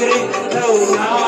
Não, não.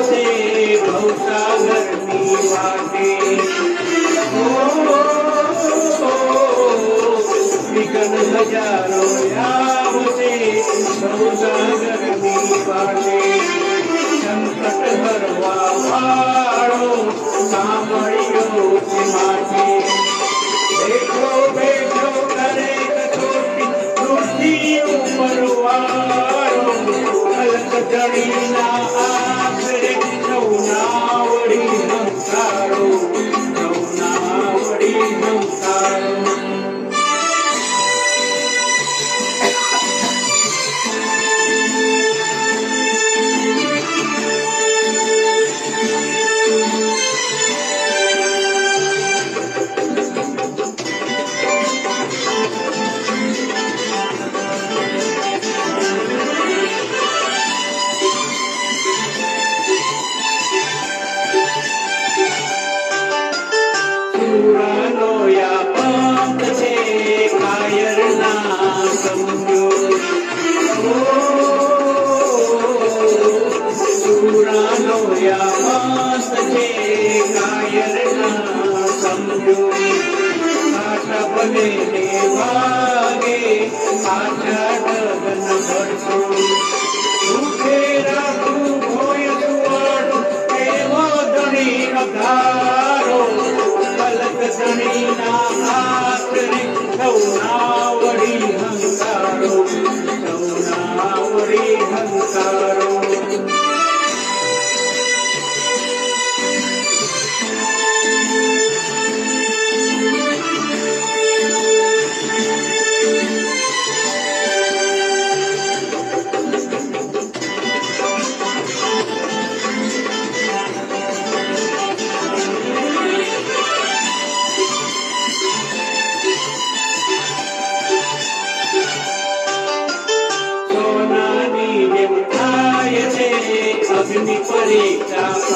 છે ભવસાગરની વાતે વિઘન હજારો યામ છે સંકટ હરવા વાળો સાંભળે બોલે દેવાગે આજા હોય સુવાડો એવો ધણી રખારો પલક ધણી ના હાથ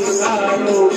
Lalo.